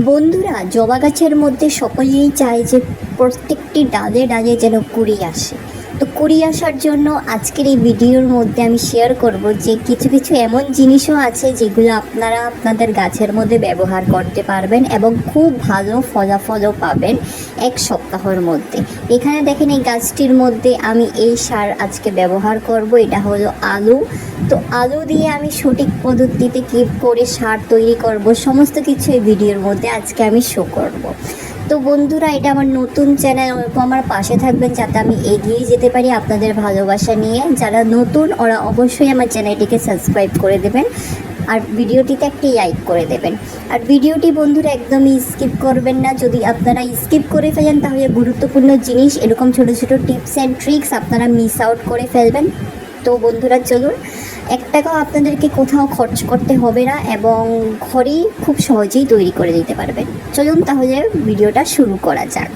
বন্ধুরা জবা গাছের মধ্যে সকলেই চায় যে প্রত্যেকটি ডালে ডালে যেন কুড়ি আসে। তো কুড়ি আসার জন্য আজকের এই ভিডিওর মধ্যে আমি শেয়ার করব যে কিছু কিছু এমন জিনিসও আছে যেগুলো আপনারা আপনাদের গাছের মধ্যে ব্যবহার করতে পারবেন এবং খুব ভালো ফলাফলও পাবেন এক সপ্তাহের মধ্যে। এখানে দেখেন এই গাছটির মধ্যে আমি এই সার আজকে ব্যবহার করব, এটা হলো আলু। তো আলু দিয়ে আমি সঠিক পদ্ধতিতে কী করে সার তৈরি করব, সমস্ত কিছু এই ভিডিওর মধ্যে আজকে আমি শো করব। তো বন্ধুরা, এটা আমার নতুন চ্যানেল অল্প আমার পাশে থাকবেন যাতে আমি এগিয়ে যেতে পারি আপনাদের ভালোবাসা নিয়ে। যারা নতুন, ওরা অবশ্যই আমার চ্যানেলটিকে সাবস্ক্রাইব করে দেবেন আর ভিডিওটিতে একটি লাইক করে দেবেন। আর ভিডিওটি বন্ধুরা একদমই স্কিপ করবেন না। যদি আপনারা স্কিপ করে ফেলেন, তাহলে গুরুত্বপূর্ণ জিনিস, এরকম ছোট ছোট টিপস অ্যান্ড ট্রিক্স আপনারা মিস আউট করে ফেলবেন। তো বন্ধুরা, চলুন। এক টাকাও আপনাদেরকে কোথাও খরচ করতে হবে না এবং ঘরেই খুব সহজেই তৈরি করে দিতে পারবেন। চলুন তাহলে ভিডিওটা শুরু করা যাক।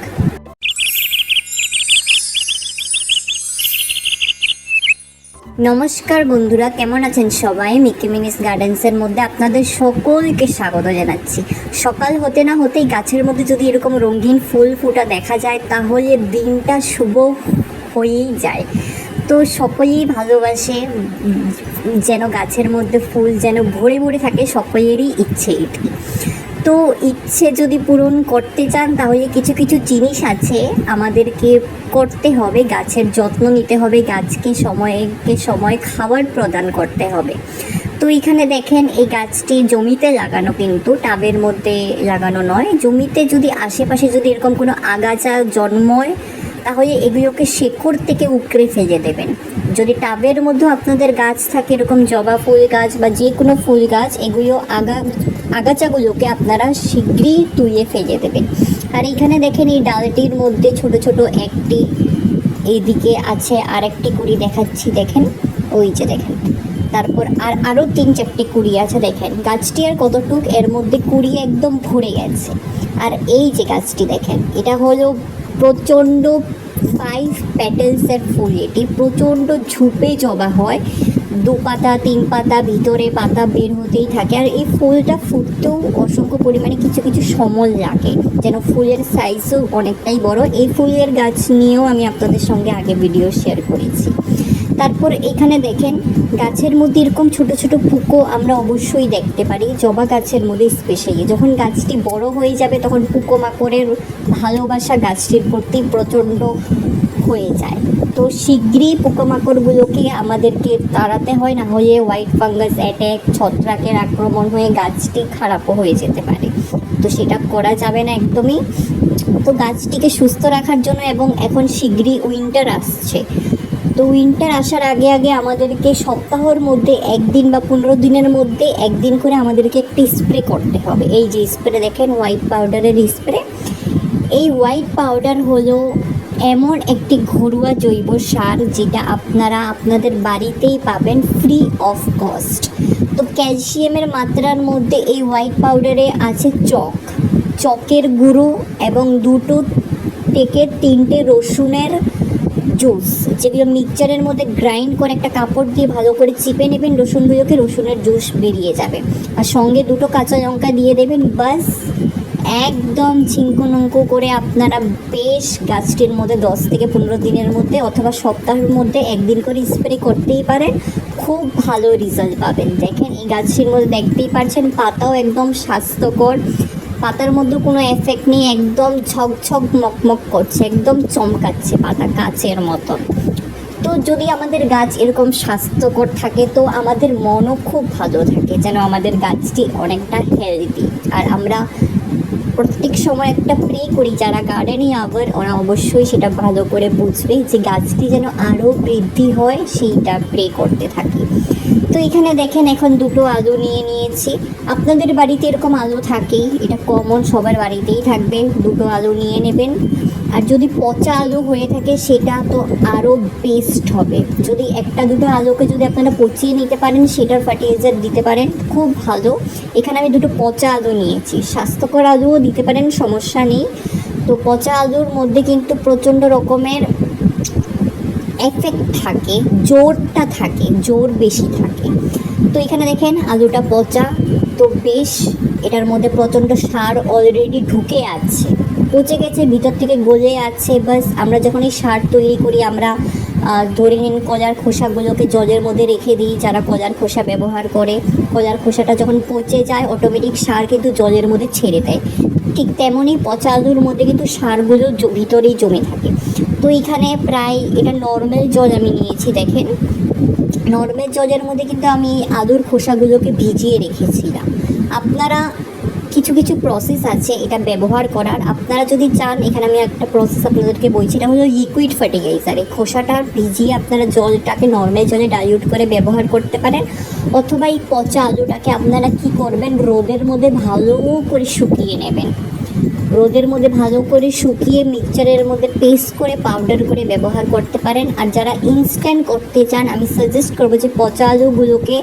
নমস্কার বন্ধুরা, কেমন আছেন সবাই? মিকি মিনিস গার্ডেন্সের মধ্যে আপনাদের সকলকে স্বাগত জানাচ্ছি। সকাল হতে না হতেই গাছের মধ্যে যদি এরকম রঙিন ফুল ফুটা দেখা যায়, তাহলে দিনটা শুভ হয়েই যায়। তো সকলেই ভালোবাসে যেন গাছের মধ্যে ফুল যেন ভরে ভরে থাকে, সকলেরই ইচ্ছে এটি। তো ইচ্ছে যদি পূরণ করতে চান, তাহলে কিছু কিছু জিনিস আছে আমাদেরকে করতে হবে, গাছের যত্ন নিতে হবে, গাছকে সময়কে সময় খাবার প্রদান করতে হবে। তো এখানে দেখেন, এই গাছটি জমিতে লাগানো কিন্তু, টাবের মধ্যে লাগানো নয়। জমিতে যদি আশেপাশে যদি এরকম কোনো আগাছা জন্ময় তাহলে এগুলোকে শেকড় থেকে উকড়ে ফেলে দেবেন। যদি টাবের মধ্যে আপনাদের গাছ থাকে, এরকম জবা ফুল গাছ বা যে কোনো ফুল গাছ, এগুলো আগা, আগাছাগুলোকে আপনারা শীঘ্রই তুলে ফেলে দেবেন। আর এখানে দেখেন এই ডালটির মধ্যে ছোট ছোট একটি এইদিকে আছে আর একটি কুড়ি দেখাচ্ছি, দেখেন, ওই যে দেখেন। তারপর আর আরও তিন চারটি কুড়ি আছে, দেখেন। গাছটি আর কতটুক, এর মধ্যে কুড়ি একদম ভরে গেছে। আর এই যে গাছটি, দেখেন, এটা হলো প্রচণ্ড ফাইভ প্যাটেলসের ফুল। এটি প্রচণ্ড ঝুপে জবা হয়। দু পাতা, তিন পাতা, ভিতরে পাতা বের হতেই থাকে। আর এই ফুলটা ফুটতেও অসংখ্য পরিমাণে কিছু কিছু সমল লাগে। যেন ফুলের সাইজও অনেকটাই বড়। এই ফুলের গাছ নিয়েও আমি আপনাদের সঙ্গে আগে ভিডিও শেয়ার করেছি। তারপর এখানে দেখেন, গাছের মধ্যে এরকম ছোট ছোট পুকো আমরা অবশ্যই দেখতে পারি, জবা গাছের মধ্যে স্পেশালি। যখন গাছটি বড় হয়ে যাবে, তখন পুকো মাকড়ের ভালোবাসা গাছটির প্রতি প্রচণ্ড হয়ে যায়। তো শীঘ্রই পোকামাকড়গুলোকে আমাদেরকে তাড়াতে হয়, না হলে হোয়াইট ফাঙ্গাস অ্যাট্যাক ছত্রাকের আক্রমণ হয়ে গাছটি খারাপও হয়ে যেতে পারে। তো সেটা করা যাবে না একদমই। তো গাছটিকে সুস্থ রাখার জন্য এবং এখন শীঘ্রই উইন্টার আসছে। তো উইন্টার আসার আগে আগে আমাদেরকে সপ্তাহের মধ্যে একদিন বা পনেরো দিনের মধ্যে একদিন করে আমাদেরকে একটি স্প্রে করতে হবে। এই যে স্প্রে দেখেন হোয়াইট পাউডারের স্প্রে এই হোয়াইট পাউডার হলো এমন একটি ঘরোয়া জৈব সার যেটা আপনারা আপনাদের বাড়িতেই পাবেন ফ্রি অফ কস্ট তো ক্যালসিয়ামের মাত্রার মধ্যে এই হোয়াইট পাউডারে আছে চক। চকের গুঁড়ো এবং দুটো থেকে তিনটে রসুনের জুস, যেগুলো মিক্সচারের মধ্যে গ্রাইন্ড করে একটা কাপড় দিয়ে ভালো করে চিপে নেবেন, রসুন রসুনগুলোকে রসুনের জুস বেরিয়ে যাবে। আর সঙ্গে দুটো কাঁচা লঙ্কা দিয়ে দেবেন, বাস। একদম ছিঙ্কুনঙ্কু করে আপনারা বেশ গাছটির মধ্যে দশ থেকে পনেরো দিনের মধ্যে অথবা সপ্তাহের মধ্যে একদিন করে স্প্রে করতেই পারেন। খুব ভালো রেজাল্ট পাবেন। দেখেন, এই গাছটির মধ্যে দেখতেই পারছেন, পাতাও একদম স্বাস্থ্যকর। পাতার মধ্যে কোনো এফেক্ট নেই, একদম ঝকঝক মকমক করছে, একদম চমকাচ্ছে পাতা কাচের মতন তো যদি আমাদের গাছ এরকম স্বাস্থ্যকর থাকে, তো আমাদের মনও খুব ভালো থাকে যেন আমাদের গাছটি অনেকটা হেলদি আর আমরা প্রত্যেক সময় একটা প্রে করি, যারা গার্ডেনে আবার, ওরা অবশ্যই সেটা ভালো করে বুঝবে যে গাছটি যেন আরও বৃদ্ধি হয়, সেইটা প্রে করতে থাকি। তো এখানে দেখেন এখন দুটো আলু নিয়ে নিয়েছি। আপনাদের বাড়িতে এরকম আলু থাকেই, এটা কমন সবার বাড়িতেই থাকবে, দুটো আলু নিয়ে নেবেন। আর যদি পচা আলু হয়ে থাকে, সেটা তো আরও বেস্ট হবে। যদি একটা দুটো আলুকে যদি আপনারা পচিয়ে নিতে পারেন, সেটার ফার্টিলাইজার দিতে পারেন, খুব ভালো। এখানে আমি দুটো পচা আলু নিয়েছি। স্বাস্থ্যকর আলুও দিতে পারেন, সমস্যা নেই। তো পচা আলুর মধ্যে কিন্তু প্রচণ্ড রকমের এফেক্ট থাকে, জোরটা থাকে, জোর বেশি থাকে। তো এখানে দেখেন, আলুটা পচা, তো বেশ এটার মধ্যে প্রচণ্ড সার অলরেডি ঢুকে আছে। পচে গেছে, ভিতর থেকে গলে আছে, বাস আমরা যখন এই সার তৈরি করি, আমরা আহ, ধরে নিন কলার খোসাগুলোকে জলের মধ্যে রেখে দিই যারা কলার খোসা ব্যবহার করে। কলার খোসাটা যখন পচে যায় অটোমেটিক সার কিন্তু জলের মধ্যে ছেড়ে দেয়। ঠিক তেমনই পচা আলুর মধ্যে কিন্তু সারগুলো ভিতরেই জমে থাকে। তো এখানে প্রায় এটা নর্মাল জল আমি নিয়েছি দেখেন। নর্মাল জলের মধ্যে কিন্তু আমি আলুর খোসাগুলোকে ভিজিয়ে রেখেছিলাম। আপনারা কিছু কিছু প্রসেস আছে এটা ব্যবহার করার। আপনারা যদি চান, এখানে আমি একটা প্রসেস আপনাদেরকে বলছি, এটা হলো লিকুইড ফার্টিলাইজার এই খোসাটা ভিজিয়ে আপনারা জলটাকে নর্মাল জলে ডাইলিউট করে ব্যবহার করতে পারেন। অথবা এই পচা আলুটাকে আপনারা কি করবেন, রোদের মধ্যে ভালো করে শুকিয়ে নেবেন। রোদের মধ্যে ভালো করে শুকিয়ে মিক্সচারের মধ্যে পেস্ট করে পাউডার করে ব্যবহার করতে পারেন। আর যারা ইনস্ট্যান্ট করতে চান, আমি সাজেস্ট করব যে পচা আলুগুলোকে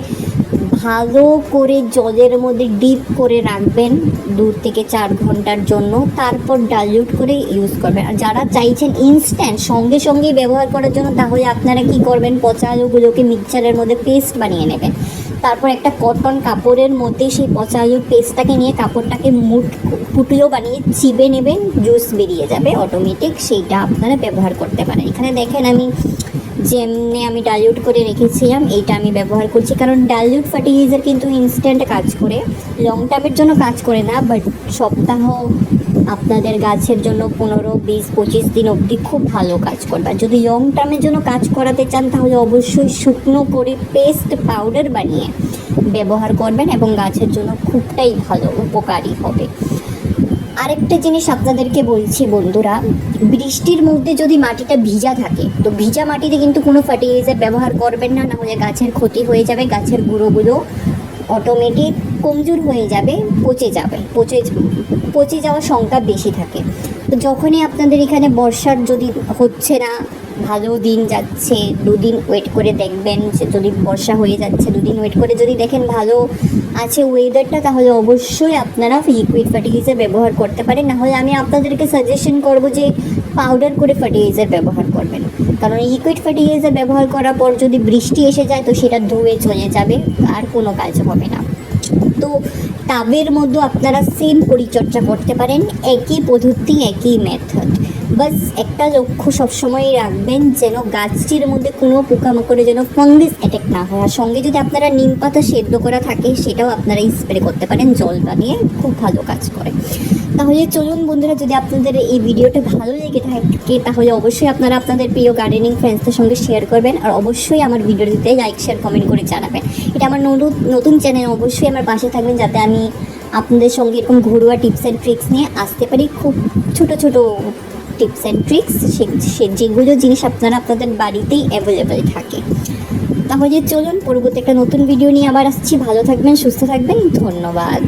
ভালো করে জলের মধ্যে ডিপ করে রাখবেন দু থেকে চার ঘণ্টার জন্য। তারপর ডাইলিউট করে ইউজ করবেন। আর যারা চাইছেন ইনস্ট্যান্ট সঙ্গে সঙ্গে ব্যবহার করার জন্য, তাহলে আপনারা কি করবেন? পচা আলুগুলোকে মিক্সচারের মধ্যে পেস্ট বানিয়ে নেবেন। তারপর একটা কটন কাপড়ের মধ্যে সেই পচা আলুর পেস্টটাকে নিয়ে কাপড়টাকে মুট পুটিও বানিয়ে চিবে নেবেন জুস বেরিয়ে যাবে অটোমেটিক সেইটা আপনারা ব্যবহার করতে পারেন। এখানে দেখেন আমি যেমনি আমি ডাইলিউট করে রেখেছিলাম, এইটা আমি ব্যবহার করছি। কারণ ডাইলিউট ফার্টিলাইজার কিন্তু ইনস্ট্যান্ট কাজ করে। লং টার্মের জন্য কাজ করে না বাট সপ্তাহ আপনাদের গাছের জন্য পনেরো, বিশ, পঁচিশ দিন অবধি খুব ভালো কাজ করবে। যদি লং টার্মের জন্য কাজ করাতে চান, তাহলে অবশ্যই শুকনো করে পেস্ট পাউডার বানিয়ে ব্যবহার করবেন এবং গাছের জন্য খুবটাই ভালো উপকারী হবে। আরেকটা জিনিস আপনাদেরকে বলছি বন্ধুরা, বৃষ্টির মধ্যে যদি মাটিটা ভিজা থাকে, তো ভিজা মাটিতে কিন্তু কোনো ফার্টিলাইজার ব্যবহার করবেন না, নাহলে গাছের ক্ষতি হয়ে যাবে, গাছের গুঁড়োগুলো অটোমেটিক কমজোর হয়ে যাবে, পচে যাবে, পচে পচে যাওয়ার সংখ্যা বেশি থাকে। তো যখনই আপনাদের এখানে বর্ষার যদি হচ্ছে না ভালো দিন যাচ্ছে, দুদিন ওয়েট করে দেখবেন যদি বর্ষা হয়ে যাচ্ছে, দুদিন ওয়েট করে যদি দেখেন ভালো আছে ওয়েদারটা তাহলে অবশ্যই আপনারা লিকুইড ফার্টিলাইজার ব্যবহার করতে পারেন। নাহলে আমি আপনাদেরকে সাজেশন করব যে পাউডার করে ফার্টিলাইজার ব্যবহার করবেন। কারণ লিকুইড ফার্টিলাইজার ব্যবহার করার পর যদি বৃষ্টি এসে যায়, তো সেটা ধুয়ে চলে যাবে, আর কোনো কাজ হবে না। তো টাবের মধ্যে আপনারা সেম পরিচর্যা করতে পারেন, একই পদ্ধতি, একই মেথড বাস, একটা লক্ষ্য সবসময় রাখবেন যেন গাছটির মধ্যে কোনো পোকামাকড়ে যেন ফাঙ্গাস অ্যাটাক না হয়। আর সঙ্গে যদি আপনারা নিম পাতা সেদ্ধ করা থাকে, সেটাও আপনারা স্প্রে করতে পারেন জল বানিয়ে খুব ভালো কাজ করে। তাহলে চলুন বন্ধুরা, যদি আপনাদের এই ভিডিওটা ভালো লেগে থাকে, তাহলে অবশ্যই আপনারা আপনাদের প্রিয় গার্ডেনিং ফ্রেন্ডসদের সঙ্গে শেয়ার করবেন আর অবশ্যই আমার ভিডিওটিতে লাইক শেয়ার কমেন্ট করে জানাবেন। এটা আমার নতুন নতুন চ্যানেল অবশ্যই আমার পাশে থাকবেন যাতে আমি আপনাদের সঙ্গে এরকম ঘরোয়া টিপস অ্যান্ড ট্রিক্স নিয়ে আসতে পারি। খুব ছোট ছোট টিপস অ্যান্ড ট্রিক্স সে যেগুলো জিনিস আপনারা আপনাদের বাড়িতেই অ্যাভেলেবেল থাকে। তাহলে চলুন, পরবর্তী একটা নতুন ভিডিও নিয়ে আবার আসছি। ভালো থাকবেন, সুস্থ থাকবেন। ধন্যবাদ।